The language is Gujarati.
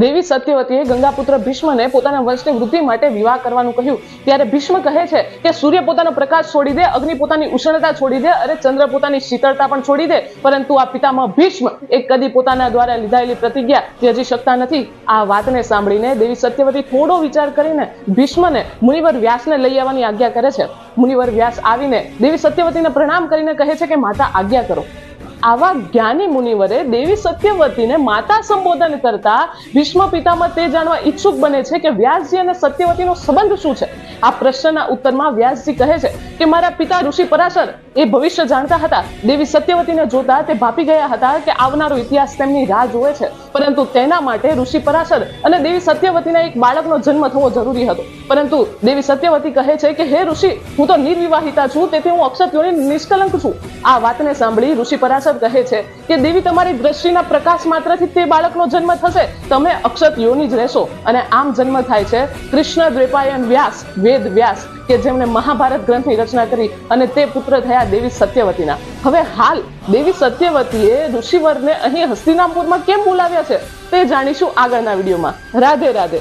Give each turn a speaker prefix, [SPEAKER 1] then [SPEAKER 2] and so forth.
[SPEAKER 1] દેવી સત્યવતીએ ગંગાપુત્ર ભીષ્મને પોતાના વંશની વૃદ્ધિ માટે વિવાહ કરવાનું કહ્યું. ત્યારે ભીષ્મ કહે છે કે સૂર્ય પોતાનો પ્રકાશ છોડી દે, અગ્નિ પોતાની ઉષ્ણતા છોડી દે અને ચંદ્ર પોતાની શીતળતા પણ છોડી દે. પરંતુ આ પિતામાં ભીષ્મ એ કદી પોતાના દ્વારા લીધાયેલી પ્રતિજ્ઞા ત્યજી શકતા નથી. આ વાતને સાંભળીને દેવી સત્યવતી થોડો વિચાર કરીને ભીષ્મને મુનિવર વ્યાસને લઈ આવવાની આજ્ઞા કરે છે. મુનિવર વ્યાસ આવીને દેવી સત્યવતીને પ્રણામ કરીને કહે છે કે, માતા, આજ્ઞા કરો. આવા જ્ઞાની મુનિવરે દેવી સત્યવતીને માતા સંબોધન કરતા ભીષ્મ પિતામાં તે જાણવા ઈચ્છુક બને છે કે વ્યાસજી અને સત્યવતીનો સંબંધ શું છે? આ પ્રશ્નના ઉત્તરમાં વ્યાસજી કહે છે કે મારા પિતા ઋષિ પરાશર એ ભવિષ્ય જાણતા હતા. દેવી સત્યવતીને જોતા તે ભાપી ગયા હતા કે આવનારો ઇતિહાસ તેમની રાહ જોવે છે. પરંતુ તેના માટે ઋષિ પરાશર અને દેવી સત્યવતીના એક બાળકનો જન્મ થવો જરૂરી હતો. પરંતુ દેવી સત્યવતી કહે છે કે, હે ઋષિ, હું તો નિર્વિવાહિતા છું, તેથી હું અક્ષત્યોની નિષ્કલંક છું. આ વાતને સાંભળી ઋષિ પરાશર કહે છે કે, દેવી તમારી દ્રષ્ટિના પ્રકાશ માત્રથી તે બાળકનો જન્મ થશે. તમે અક્ષત યોની જ રહેશો. અને આમ જન્મ થાય છે કૃષ્ણ દ્વેપાયન વ્યાસ વેદ વ્યાસ કે જેમણે મહાભારત ગ્રંથની રચના કરી અને તે પુત્ર થયા દેવી સત્યવતીના. હવે હાલ દેવી સત્યવતીએ ઋષિવરને અહીં હસ્તિનાપુરમાં કેમ બોલાવ્યા છે તે જાણીશું આગળના વિડીયોમાં. રાધે રાધે.